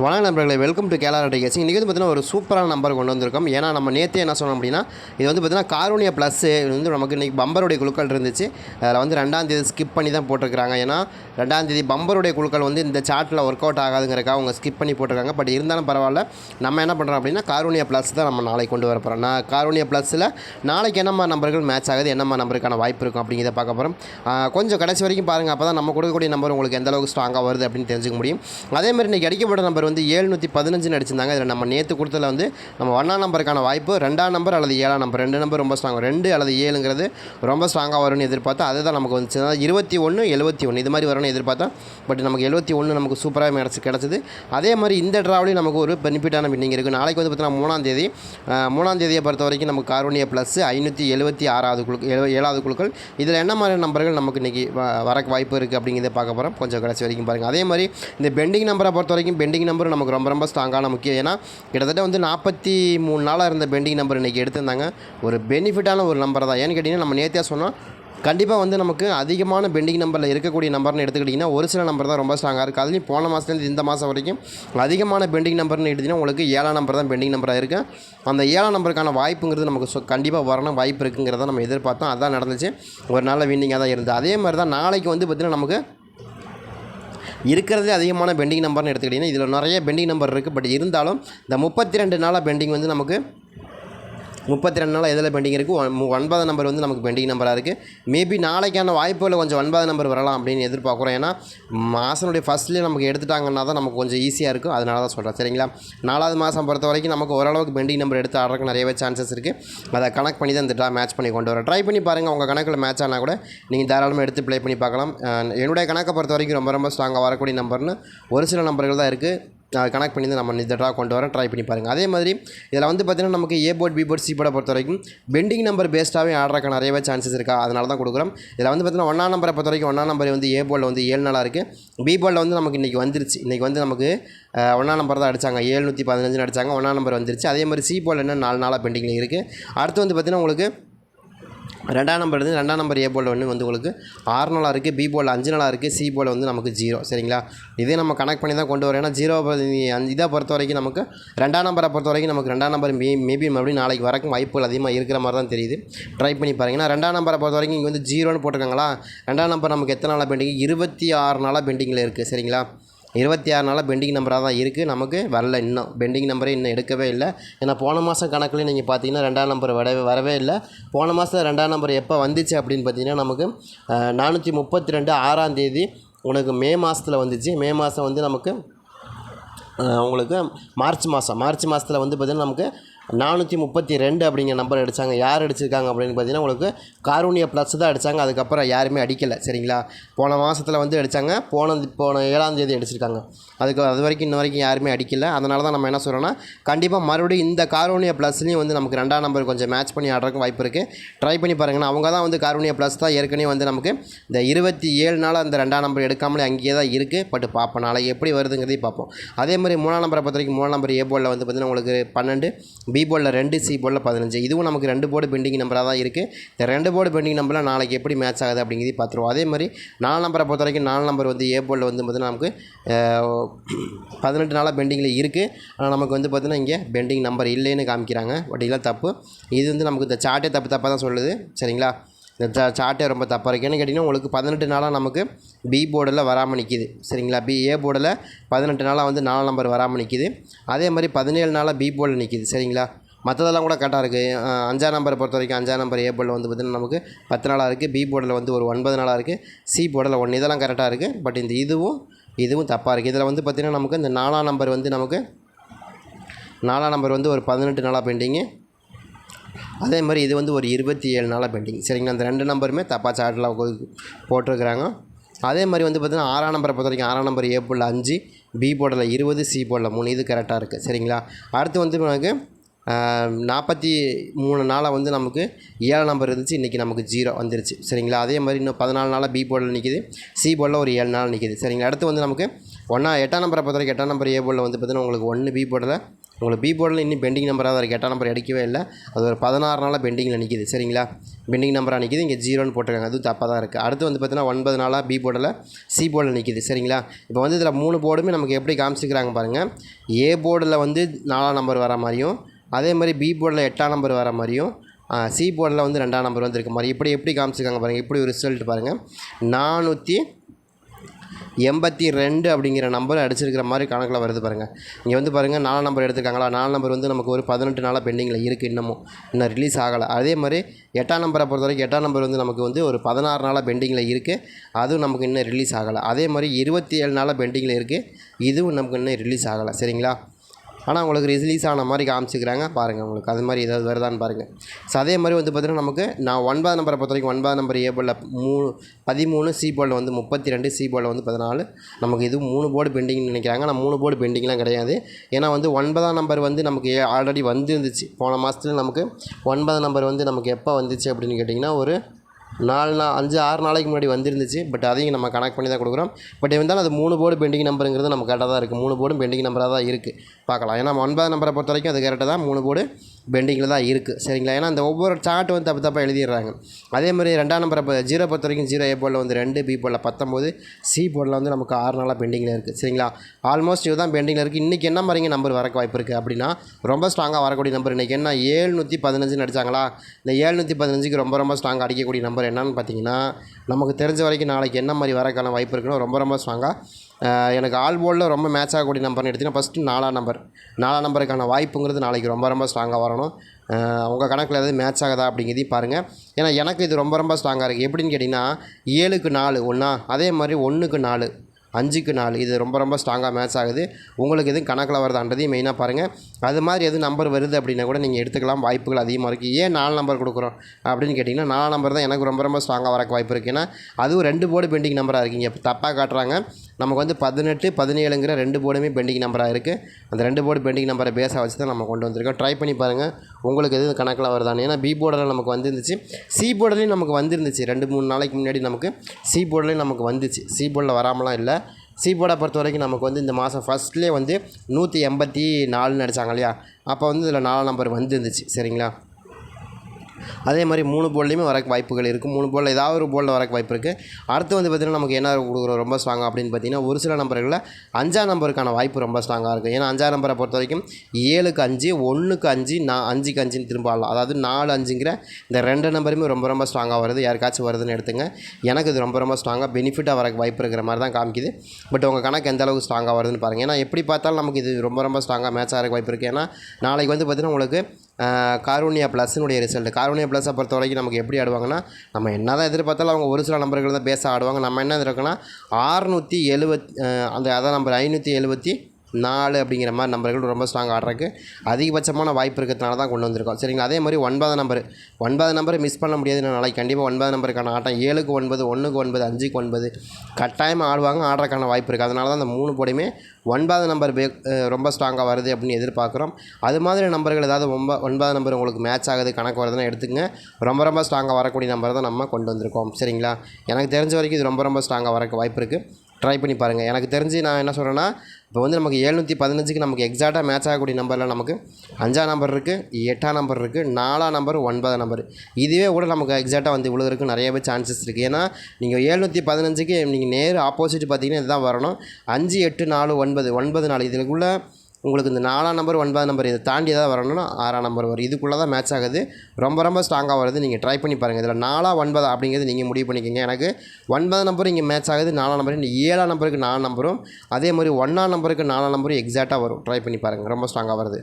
வணக்கம் நண்பர்களை welcome to கேலா டெகேசி இன்றைக்கி வந்து பார்த்தீங்கன்னா ஒரு சூப்பரான நம்பர் கொண்டு வந்திருக்கோம். ஏன்னா நம்ம நேற்று என்ன சொன்னோம் அப்படின்னா இது வந்து பார்த்தீங்கன்னா காரோனியா ப்ளஸ் இது வந்து நமக்கு இன்றைக்கி பம்பருடைய குழுக்கள் இருந்துச்சு. அதில் வந்து ரெண்டாம் தேதி ஸ்கிப் பண்ணி தான் போட்டிருக்காங்க ஏன்னா ரெண்டாம் தேதி பம்பருடைய குழுக்கள் வந்து இந்த சார்ட்டில் ஒர்க் அவுட் ஆகாதுங்கிறக்காக அவங்க ஸ்கிப் பண்ணி போட்டிருக்காங்க. பட் இருந்தாலும் பரவாயில்ல நம்ம என்ன பண்ணுறோம் அப்படின்னா காரோனியா ப்ளஸ் தான் நம்ம நாளைக்கு கொண்டு வர போகிறோம் நான் காரோனியா ப்ளஸில் நாளைக்கு என்னம்மா நம்பர்கள் மேட்ச் ஆகுது என்னம்மா நம்பருக்கான வாய்ப்பு இருக்கும் அப்படிங்கிறத பார்க்க போகிறோம் கொஞ்சம் கடைசி வரைக்கும் பாருங்கள் அப்போ தான் நம்ம கொடுக்கக்கூடிய நம்பர் உங்களுக்கு எந்த அளவுக்கு ஸ்ட்ராங்காக வருது அப்படின்னு தெரிஞ்சுக்க முடியும். அதே மாதிரி இன்றைக்கி அடிக்கப்பட்ட நம்பர் வந்து ஏழ்நூற்றி பதினஞ்சுன்னு அடிச்சிருந்தாங்க இதில் நம்ம நேற்று கொடுத்ததில் வந்து நம்ம ஒன்றாம் நம்பருக்கான வாய்ப்பு ரெண்டாம் நம்பர் அல்லது ஏழாம் நம்பர். ரெண்டு நம்பர் ரொம்ப ஸ்ட்ராங் ரெண்டு அல்லது ஏழுங்கிறது ரொம்ப ஸ்ட்ராங்காக வரும்னு எதிர்பார்த்தா அதுதான் நமக்கு வந்துச்சு அதாவது இருபத்தி ஒன்று எழுபத்தி ஒன்று இது மாதிரி வரும்னு எதிர்பார்த்தா பட் நமக்கு எழுபத்தி ஒன்று நமக்கு சூப்பராக கிடச்சி கிடச்சிது. அதே மாதிரி இந்த ட்ராவலையும் நமக்கு ஒரு பெனிஃபிட்டான மீட்டிங் இருக்குது நாளைக்கு வந்து பார்த்தீங்கன்னா மூணாம் தேதி மூணாம் தேதியை பொறுத்த வரைக்கும் நமக்கு கார்வனியா ப்ளஸ் ஐநூற்றி எழுபத்தி ஆறாவது குழு எழு ஏழாவது குழுக்கள். இதில் என்ன மாதிரி நம்பர்கள் நமக்கு இன்றைக்கி வரக்கு வாய்ப்பு இருக்குது அப்படிங்கிறத பார்க்க போகிறோம் கொஞ்சம் கடைசி வரைக்கும் பாருங்கள் அதே மாதிரி இந்த பெண்டிங் நம்பரை பொறுத்த வரைக்கும் பெண்டிங் நம்பர் நமக்கு ரொம்ப ரொம்ப ஸ்ட்ராங்கான முக்கியம். ஏன்னா கிட்டத்தட்ட வந்து நாற்பத்தி மூணு நாளாக இருந்த பெண்டிங் நம்பர் இன்றைக்கி எடுத்திருந்தாங்க. ஒரு பெனிஃபிட்டான ஒரு நம்பர் தான். ஏன்னு கேட்டிங்கன்னா நம்ம நேத்தியாக சொன்னால் கண்டிப்பாக வந்து நமக்கு அதிகமான பெண்டிங் நம்பரில் இருக்கக்கூடிய நம்பர்னு எடுத்துக்கிட்டிங்கன்னா ஒரு சில நம்பர் தான் ரொம்ப ஸ்ட்ராங்காக இருக்குது அதுலேயும் போன மாதத்துலேருந்து இந்த மாதம் வரைக்கும் அதிகமான பெண்டிங் நம்பர்னு எடுத்திங்கன்னா உங்களுக்கு ஏழாம் நம்பர் தான் பெண்டிங் நம்பராக இருக்குது அந்த ஏழாம் நம்பருக்கான வாய்ப்புங்கிறது நமக்கு சொ கண்டிப்பாக வரணும். வாய்ப்பு இருக்குங்கிறத நம்ம எதிர்பார்த்தோம். அதான் நடந்துச்சு. ஒரு நல்ல வின்னிங்காக தான் இருந்தது. அதே மாதிரி தான் நாளைக்கு வந்து பார்த்திங்கன்னா நமக்கு இருக்கிறதே அதிகமான பெண்டிங் நம்பர்னு எடுத்துக்கிட்டிங்கன்னா இதில் நிறைய பெண்டிங் நம்பர் இருக்குது பட் இருந்தாலும் இந்த முப்பத்தி ரெண்டு நாளாக பெண்டிங் வந்து நமக்கு முப்பத்தி ரெண்டு நாள் எதில் பெண்டிங் இருக்குது ஒன்பது நம்பர் வந்து நமக்கு பெண்டிங் நம்பராக இருக்குது மேபி நாளைக்கான வாய்ப்புகளில் கொஞ்சம் ஒன்பது நம்பர் வரலாம் அப்படின்னு எதிர்பார்க்குறோம். ஏன்னா மாதனுடைய ஃபஸ்ட்லேயே நமக்கு எடுத்துட்டாங்கன்னா தான் நமக்கு கொஞ்சம் ஈஸியாக இருக்கும். அதனால தான் சொல்கிறேன் சரிங்களா? நாலாவது மாதம் பொறுத்த வரைக்கும் நமக்கு ஓரளவுக்கு பெண்டிங் நம்பர் எடுத்து ஆடுறதுக்கு நிறையவே சான்சஸ் இருக்குது அதை கனெக்ட் பண்ணி தான் இந்த ட்ரா மேட்ச் பண்ணி கொண்டு வரேன் ட்ரை பண்ணி பாருங்கள் உங்கள் கணக்கில் மேட்ச் ஆனால் கூட நீங்கள் தாராளமாக எடுத்து ப்ளே பண்ணி பார்க்கலாம். என்னுடைய கணக்கை பொறுத்த வரைக்கும் ரொம்ப ரொம்ப ஸ்ட்ராங்காக வரக்கூடிய நம்பர்னு ஒரு சில நம்பர்கள் தான் இருக்குது அதை கனெக்ட் பண்ணி நம்ம இந்த ட்ரா கொண்டு வரேன் ட்ரை பண்ணி பாருங்கள் அதே மாதிரி இதில் வந்து பார்த்திங்கன்னா நமக்கு A board B board C போர்டை பொறுத்த வரைக்கும் பெண்டிங் நம்பர் பேஸ்டாகவே ஆடுறதுக்கு நிறையவே சான்சஸ் இருக்கா? அதனால தான் கொடுக்குறோம். இதில் வந்து பார்த்திங்கன்னா ஒன்றா நம்பரை பொறுத்த வரைக்கும் ஒன்றா நம்பர் வந்து ஏ போர்டில் வந்து ஏழு நாளாக இருக்குது பி போர்டில் வந்து நமக்கு இன்றைக்கி வந்துருச்சு. இன்றைக்கி வந்து நமக்கு ஒன்றாம் ஒன்றா நம்பர் தான் அடித்தாங்க ஏழ்நூற்றி பதினஞ்சுன்னு அடித்தாங்க ஒன்றா நம்பர் வந்துருச்சு. அதே மாதிரி சி போர்டில் என்ன நாலு நாளாக பெண்டிங்கில் இருக்குது அடுத்து வந்து பார்த்திங்கன்னா உங்களுக்கு ரெண்டாம் நம்பர் இருந்து ரெண்டாம் நம்பர் ஏ போல் ஒன்று வந்து உங்களுக்கு ஆறு நாளாக இருக்குது பி போல் அஞ்சு நாளாக இருக்குது சி போல் வந்து நமக்கு ஜீரோ சரிங்களா? இதே நம்ம கனெக்ட் பண்ணி தான் கொண்டு வரோம் ஏன்னா ஜீரோ இதை பொறுத்த வரைக்கும் நமக்கு ரெண்டாம் நம்பரை பொறுத்த வரைக்கும் நமக்கு ரெண்டாம் நம்பர் மே மேபி மறுபடியும் நாளைக்கு வரக்கும் வாய்ப்புகள் அதிகமாக இருக்கிற மாதிரி தான் தெரியுது. ட்ரை பண்ணி பாருங்க. ஏன்னா ரெண்டாம் நம்பரை பொறுத்த வரைக்கும் இங்கே வந்து ஜீரோன்னு போட்டிருக்காங்களா? ரெண்டாம் நம்பர் நமக்கு எத்தனை நாளாக பெண்டிங் இருபத்தி ஆறு நாளாக பெண்டிங்கில் இருக்குது சரிங்களா? இருபத்தி ஆறு நாளாக பெண்டிங் நம்பராக தான் இருக்குது நமக்கு வரல இன்னும். பெண்டிங் நம்பரே இன்னும் எடுக்கவே இல்லை. ஏன்னா போன மாதம் கணக்குலேயும் நீங்கள் பார்த்தீங்கன்னா ரெண்டாம் நம்பர் வரவே வரவே இல்லை. போன மாதம் ரெண்டாம் நம்பர் எப்போ வந்துச்சு அப்படின்னு பார்த்தீங்கன்னா நமக்கு நானூற்றி முப்பத்தி ரெண்டு ஆறாம் தேதி உனக்கு மே மாதத்தில் வந்துச்சு. மே மாதம் வந்து நமக்கு உங்களுக்கு மார்ச் மாதம் மார்ச் மாதத்தில் வந்து பார்த்திங்கன்னா நமக்கு நானூற்றி முப்பத்தி ரெண்டு அப்படிங்கிற நம்பர் அடித்தாங்க யார் அடிச்சிருக்காங்க அப்படின்னு பார்த்தீங்கன்னா உங்களுக்கு காரூனியா ப்ளஸ் தான் அடித்தாங்க அதுக்கப்புறம் யாருமே அடிக்கலை சரிங்களா? போன மாதத்தில் வந்து அடித்தாங்க போன போன ஏழாம் தேதி அடிச்சிருக்காங்க. அதுக்கு அது வரைக்கும் இன்ன வரைக்கும் யாருமே அடிக்கலை. அதனால தான் நம்ம என்ன சொல்கிறோன்னா கண்டிப்பாக மறுபடியும் இந்த காரூனிய ப்ளஸ்லேயும் வந்து நமக்கு ரெண்டாம் நம்பர் கொஞ்சம் மேட்ச் பண்ணி ஆடுறதுக்கு வாய்ப்பு இருக்குது ட்ரை பண்ணி பாருங்கன்னா அவங்க தான் வந்து காரூனியா ப்ளஸ் தான் ஏற்கனவே வந்து நமக்கு இந்த இருபத்தி ஏழு நாள் அந்த ரெண்டாம் நம்பர் எடுக்காமலே அங்கேயே தான் இருக்குது பட் பார்ப்போம் நாளைக்கு எப்படி வருதுங்கிறதையும் பார்ப்போம். அதே மாதிரி மூணாம் நம்பரை பொறுத்த வரைக்கும் மூணாம் நம்பர் ஏ வந்து பார்த்திங்கன்னா உங்களுக்கு பன்னெண்டு பி போர்டில் ரெண்டு சி போர்டில் பதினஞ்சு. இதுவும் நமக்கு ரெண்டு போர்டு பெண்டிங் நம்பராக தான் இருக்குது இந்த ரெண்டு போர்டு பெண்டிங் நம்பரில் நாளைக்கு எப்படி மேட்ச் ஆகுது அப்படிங்கிறது பார்த்துருவோம். அதே மாதிரி நாலு நம்பரை பொறுத்த வரைக்கும் நாலு நம்பர் வந்து ஏ போர்டில் வந்து பார்த்திங்கன்னா நமக்கு பதினெட்டு நாளாக பெண்டிங்கில் இருக்குது ஆனால் நமக்கு வந்து பார்த்திங்கன்னா இங்கே பெண்டிங் நம்பர் இல்லைன்னு காமிக்கிறாங்க. பட் இதெல்லாம் தப்பு. இது வந்து நமக்கு இந்த சார்ட்டே தப்பு தப்பாக தான் சொல்லுது. சரிங்களா? இந்த சா சார்ட்டே ரொம்ப தப்பாக இருக்குது ஏன்னு கேட்டிங்கன்னா உங்களுக்கு பதினெட்டு நாளாக நமக்கு பி போர்டில் வராமல் நிற்கிது சரிங்களா? பி ஏ போர்டில் பதினெட்டு நாளாக வந்து நாலு நம்பர் வராமல் நிற்கிது அதே மாதிரி பதினேழு நாளாக பி போர்டில் நிற்கிது சரிங்களா? மற்றதெல்லாம் கூட கரெக்டாக இருக்குது அஞ்சாம் நம்பரை பொறுத்த வரைக்கும் அஞ்சாம் நம்பர் ஏ போர்டில் வந்து பார்த்திங்கன்னா நமக்கு பத்து நாளாக இருக்குது பி போர்டில் வந்து ஒரு ஒன்பது நாளாக இருக்குது சி போர்டில் ஒன்று இதெல்லாம் கரெக்டாக இருக்குது பட் இந்த இதுவும் இதுவும் தப்பாக இருக்குது இதில் வந்து பார்த்திங்கன்னா நமக்கு இந்த நாலாம் நம்பர் வந்து நமக்கு நாலாம் நம்பர் வந்து ஒரு பதினெட்டு நாளாக பெண்டிங்கு அதே மாதிரி இது வந்து ஒரு இருபத்தி ஏழு நாளாக பெண்டிங் சரிங்களா? அந்த ரெண்டு நம்பருமே தப்பாக சார்ட்டில் போட்டிருக்கிறாங்க. அதே மாதிரி வந்து பார்த்திங்கன்னா ஆறாம் நம்பரை பொறுத்த வரைக்கும் ஆறாம் நம்பர் ஏ அஞ்சு பி போடலை இருபது சி போடலை மூணு. இது கரெக்டாக இருக்குது சரிங்களா? அடுத்து வந்து நமக்கு நாற்பத்தி மூணு நாளாக வந்து நமக்கு ஏழு நம்பர் இருந்துச்சு. இன்றைக்கி நமக்கு ஜீரோ வந்துருச்சு. சரிங்களா? அதே மாதிரி இன்னும் பதினாலு நாளாக பி போர்டில் நிற்கிது சி போர்டில் ஒரு ஏழு நாள் நிற்கிது சரிங்களா? அடுத்து வந்து நமக்கு ஒன்றா எட்டாம் நம்பரை பொறுத்த வரைக்கும் எட்டாம் நம்பர் ஏ போர்டில் வந்து பார்த்திங்கன்னா உங்களுக்கு ஒன்று பி போர்டில் உங்களுக்கு பி போர்டில் இன்னும் பெண்டிங் நம்பராக இருக்குது எட்டாம் நம்பர் எடுக்கவே இல்லை. அது ஒரு பதினாறு நாளாக பெண்டிங்கில் நிற்கிது சரிங்களா? பெண்டிங் நம்பராக நிற்கிது இங்கே ஜீரோன்னு போட்டிருக்காங்க. அதுவும் தப்பாக தான் இருக்குது அடுத்து வந்து பார்த்தீங்கன்னா ஒன்பது நாளாக பி போர்டில் சி போர்டில் நிற்கிது சரிங்களா? இப்போ வந்து இதில் மூணு போர்டுமே நமக்கு எப்படி காமிச்சிக்கிறாங்க பாருங்கள் ஏ போர்டில் வந்து நாலாம் நம்பர் வர மாதிரியும் அதே மாதிரி பி போர்டில் எட்டாம் நம்பர் வர மாதிரியும் சி போர்டில் வந்து ரெண்டாம் நம்பர் வந்து இருக்க மாதிரி இப்படி எப்படி காமிச்சிருக்காங்க பாருங்கள் இப்படி ஒரு ரிசல்ட் பாருங்கள் நானூற்றி எண்பத்தி ரெண்டு அப்படிங்கிற நம்பர் அடிச்சிருக்கிற மாதிரி கணக்கில் வருது பாருங்கள் இங்கே வந்து பாருங்கள் நாலு நம்பர் எடுத்துருக்காங்களா? நாலு நம்பர் வந்து நமக்கு ஒரு பதினெட்டு நாளாக பெண்டிங்கில் இருக்குது இன்னமும். இன்னும் ரிலீஸ் ஆகலை. அதே மாதிரி எட்டாம் நம்பரை பொறுத்த வரைக்கும் எட்டாம் நம்பர் வந்து நமக்கு வந்து ஒரு பதினாறு நாளாக பெண்டிங்கில் இருக்குது அதுவும் நமக்கு இன்னும் ரிலீஸ் ஆகலை. அதே மாதிரி இருபத்தி ஏழு நாளாக பெண்டிங்கில் இருக்குது இதுவும் நமக்கு இன்னும் ரிலீஸ் ஆகலை. சரிங்களா? ஆனால் உங்களுக்கு ரிலீஸ் ஆன மாதிரி காமிச்சிக்கிறாங்க. பாருங்கள் உங்களுக்கு அது மாதிரி ஏதாவது வருதான்னு பாருங்கள் ஸோ அதே மாதிரி வந்து பார்த்திங்கன்னா நமக்கு நான் ஒன்பது நம்பரை பொறுத்த வரைக்கும் ஒன்பது நம்பர் ஏ மூணு பதிமூணு சி போர்டில் வந்து முப்பத்தி ரெண்டு சி போர்டில் வந்து பதினாலு. நமக்கு இது மூணு போர்டு பெண்டிங்னு நினைக்கிறாங்க. ஆனால் மூணு போர்டு பெண்டிங்லாம் கிடையாது. ஏன்னா வந்து ஒன்பதாம் நம்பர் வந்து நமக்கு ஆல்ரெடி வந்துருந்துச்சு. போன மாதத்துல நமக்கு ஒன்பதாம் நம்பர் வந்து நமக்கு எப்போ வந்துச்சு அப்படின்னு கேட்டிங்கன்னா ஒரு நாலு நாள் அஞ்சு ஆறு நாளைக்கு முன்னாடி வந்துருந்துச்சு. பட் அதையும் நம்ம கனெக்ட் பண்ணி தான் கொடுக்குறோம். பட் இருந்தாலும் அது மூணு போர்டு பெண்டிங் நம்பருங்கிறது நம்ம கரெக்டாக தான் இருக்குது மூணு போர்டும் பெண்டிங் நம்பராக தான் இருக்குது பார்க்கலாம். ஏன்னா ஒன்பது நம்பரை பொறுத்த வரைக்கும் அது கரெக்டாக தான் மூணு போர்டு பெண்டிங்கில் தான் இருக்குது சரிங்களா? ஏன்னா அந்த ஒவ்வொரு சார்ட் வந்து தப்பு தப்பாக எழுதிடுறாங்க. அதே மாதிரி ரெண்டாம் நம்பரை இப்போ ஜீரோ பொறுத்த வரைக்கும் ஜீரோ ஏ போர்டில் வந்து ரெண்டு பி போர்டில் பத்தொம்போது சி போர்டில் வந்து நமக்கு ஆறு நாளாக பெண்டிங்கில் இருக்குது சரிங்களா? ஆல்மோஸ்ட் இதுதான் பெண்டிங்கில் இருக்குது இன்றைக்கி என்ன மாதிரிங்க நம்பர் வரக்கு வாய்ப்பு இருக்குது அப்படின்னா ரொம்ப ஸ்ட்ராங்காக வரக்கூடிய நம்பர் இன்றைக்கி என்ன? ஏழ்நூற்றி பதினஞ்சுன்னு அடித்தாங்களா இந்த ஏழ்நூற்றி பதினஞ்சுக்கு ரொம்ப ரொம்ப ஸ்ட்ராங்காக அடிக்கக்கூடிய நம்பர் என்னன்னு பார்த்தீங்கன்னா நமக்கு தெரிஞ்ச வரைக்கும் நாளைக்கு என்ன மாதிரி வரக்கான வாய்ப்பு இருக்குன்னு ரொம்ப ரொம்ப ஸ்ட்ராங்காக எனக்கு ஆல் போர்டில் ரொம்ப மேட்ச் ஆகக்கூடிய நம்பர்னு எடுத்திங்கன்னா ஃபஸ்ட்டு நாலாம் நம்பர். நாலாம் நம்பருக்கான வாய்ப்புங்கிறது நாளைக்கு ரொம்ப ரொம்ப ஸ்ட்ராங்காக வரணும். உங்கள் கணக்கில் எதாவது மேட்ச் ஆகுதா அப்படிங்கிறதையும் பாருங்கள் ஏன்னா எனக்கு இது ரொம்ப ரொம்ப ஸ்ட்ராங்காக இருக்குது எப்படின்னு கேட்டிங்கன்னா ஏழுக்கு நாலு ஒன்றா அதே மாதிரி ஒன்றுக்கு நாலு. அஞ்சுக்கு நாலு. இது ரொம்ப ரொம்ப ஸ்ட்ராங்காக மேட்ச் ஆகுது. உங்களுக்கு எதுவும் கணக்கில் வருதான்றதையும் மெயினாக பாருங்கள் அது மாதிரி எதுவும் நம்பர் வருது அப்படின்னா கூட நீங்கள் எடுத்துக்கலாம். வாய்ப்புகள் அதிகமாக இருக்குது ஏன் நாலு நம்பர் கொடுக்குறோம் அப்படின்னு கேட்டிங்கன்னா நாலு நம்பர் தான் எனக்கு ரொம்ப ரொம்ப ஸ்ட்ராங்காக வரக்கு வாய்ப்பு இருக்குது ஏன்னா அதுவும் ரெண்டு போர்டு பெண்டிங் நம்பராக இருக்கீங்க. இப்போ தப்பாக காட்டுறாங்க. நமக்கு வந்து பதினெட்டு பதினேழுங்கிற ரெண்டு போர்டுமே பெண்டிங் நம்பராக இருக்குது அந்த ரெண்டு போர்டு பெண்டிங் நம்பரை பேஸாக வச்சு தான் நம்ம கொண்டு வந்திருக்கோம். ட்ரை பண்ணி பாருங்கள் உங்களுக்கு எதுவும் கணக்கில் வருதான்னு. ஏன்னா பி போர்டில் நமக்கு வந்துருந்துச்சு. சி போர்டுலேயும் நமக்கு வந்துருந்துச்சு. ரெண்டு மூணு நாளைக்கு முன்னாடி நமக்கு சி போர்டுலேயும் நமக்கு வந்துச்சு. சி போர்டில் வராமலாம் இல்லை. சி போர்டை பொறுத்த வரைக்கும் நமக்கு வந்து இந்த மாதம் ஃபஸ்ட்லேயே வந்து நூற்றி எண்பத்தி நாலுன்னு அடித்தாங்க இல்லையா? அப்போ வந்து இதில் நாலு நம்பர் வந்துருந்துச்சு. சரிங்களா? அதே மாதிரி மூணு போல்லையுமே வரக்கு வாய்ப்புகள் இருக்குது மூணு போல் ஏதாவது ஒரு போலில் வரக்கு வாய்ப்பு இருக்குது அடுத்து வந்து பார்த்திங்கன்னா நமக்கு என்ன கொடுக்குறோம்? ரொம்ப ஸ்ட்ராங்காக அப்படின்னு பார்த்தீங்கன்னா ஒரு சில நம்பர்களில் அஞ்சாம் நம்பருக்கான வாய்ப்பு ரொம்ப ஸ்ட்ராங்காக இருக்குது ஏன்னா அஞ்சாம் நம்பரை பொறுத்த வரைக்கும் ஏழுக்கு அஞ்சு ஒன்றுக்கு அஞ்சு நான் அஞ்சுக்கு அஞ்சுன்னு திரும்ப ஆடலாம் அதாவது நாலு அஞ்சுங்கிற இந்த ரெண்டு நம்பருமே ரொம்ப ரொம்ப ஸ்ட்ராங்காக வருது. யாருக்காச்சும் வருதுன்னு எடுத்துங்க. எனக்கு இது ரொம்ப ரொம்ப ஸ்ட்ராங்காக பெனிஃபிட்டாக வரக்கு வாய்ப்பு இருக்கிற மாதிரி தான் காமிக்குது. பட் உங்கள் கணக்கு எந்த அளவுக்கு ஸ்ட்ராங்காக வருதுன்னு பாருங்கள் ஏன்னா எப்படி பார்த்தாலும் நமக்கு இது ரொம்ப ரொம்ப ஸ்ட்ராங்காக மேட்ச் ஆகிற வாய்ப்பு இருக்குது ஏன்னா நாளைக்கு வந்து பார்த்திங்கன்னா உங்களுக்கு காரூனியா ப்ளஸ்னுடைய ரிசல்ட் காரூனியா ப்ளஸை பொறுத்த வரைக்கும் நமக்கு எப்படி ஆடுவாங்கன்னா நம்ம என்ன தான் எதிர்பார்த்தாலும் அவங்க ஒரு சில நம்பர்கள் தான் பேச ஆடுவாங்க. நம்ம என்ன இருக்கோன்னா ஆறுநூற்றி எழுபத் அந்த அதான் நம்பர் ஐநூற்றி எழுபத்தி நாலு அப்படிங்கிற மாதிரி நம்பர்கள் ரொம்ப ஸ்ட்ராங் ஆடுறதுக்கு அதிகபட்சமான வாய்ப்பு இருக்கிறதுனால தான் கொண்டு வந்திருக்கோம். சரிங்களா? அதே மாதிரி ஒன்பது நம்பர் ஒன்பது நம்பரை மிஸ் பண்ண முடியாது நாளைக்கு கண்டிப்பாக ஒன்பது நம்பருக்கான ஆட்டம். ஏழுக்கு ஒன்பது ஒன்றுக்கு ஒன்பது அஞ்சுக்கு ஒன்பது. கட்டாயமாக ஆடுவாங்க ஆடுறதுக்கான வாய்ப்பு இருக்குது அதனால தான் அந்த மூணு போடையுமே ஒன்பது நம்பர் பே ரொம்ப ஸ்ட்ராங்காக வருது அப்படின்னு எதிர்பார்க்குறோம். அது மாதிரி நம்பர்கள் ஏதாவது ஒன்ப ஒன்பது நம்பர் உங்களுக்கு மேட்ச் ஆகுது கணக்கு வருதுன்னா எடுத்துங்க ரொம்ப ரொம்ப ஸ்ட்ராங்காக வரக்கூடிய நம்பர் தான் நம்ம கொண்டு வந்திருக்கோம். சரிங்களா? எனக்கு தெரிஞ்ச வரைக்கும் இது ரொம்ப ரொம்ப ஸ்ட்ராங்காக வரக்கு வாய்ப்பு இருக்குது ட்ரை பண்ணி பாருங்கள் எனக்கு தெரிஞ்சு நான் என்ன சொல்கிறேன்னா இப்போ வந்து நமக்கு எழுநூற்றி பதினஞ்சுக்கு நமக்கு எக்ஸாக்டாக மேட்ச் ஆகக்கூடிய நம்பரில் நமக்கு அஞ்சாம் நம்பர் இருக்குது எட்டாம் நம்பர் இருக்குது நாலாம் நம்பர் ஒன்பதாம் நம்பர் இதுவே கூட நமக்கு எக்ஸாக்டாக வந்து விழுகிறதுக்கு நிறையவே சான்சஸ் இருக்குது ஏன்னா நீங்கள் எழுநூற்றி பதினஞ்சுக்கு நீங்கள் நேர் ஆப்போசிட் பார்த்தீங்கன்னா இதுதான் வரணும். அஞ்சு எட்டு நாலு ஒன்பது ஒன்பது நாலு. இதுக்குள்ளே உங்களுக்கு இந்த நாலாம் நம்பர் ஒன்பதாம் நம்பர் இதை தாண்டி ஏதாவது வரணும்னா ஆறாம் நம்பர் வரும். இதுக்குள்ளே தான் மேட்ச் ஆகுது. ரொம்ப ரொம்ப ஸ்ட்ராங்காக வருது நீங்கள் ட்ரை பண்ணி பாருங்கள் இதில் நாலா ஒன்பதா அப்படிங்கிறது நீங்கள் முடிவு பண்ணிக்கோங்க. எனக்கு ஒன்பதாம் நம்பர் இங்கே மேட்ச் ஆகுது நாலாம் நம்பர் இந்த ஏழாம் நம்பருக்கு நாலு நம்பரும் அதே மாதிரி ஒன்றாம் நம்பருக்கு நாலாம் நம்பரும் எக்ஸாக்டாக வரும். ட்ரை பண்ணி பாருங்கள் ரொம்ப ஸ்ட்ராங்காக வருது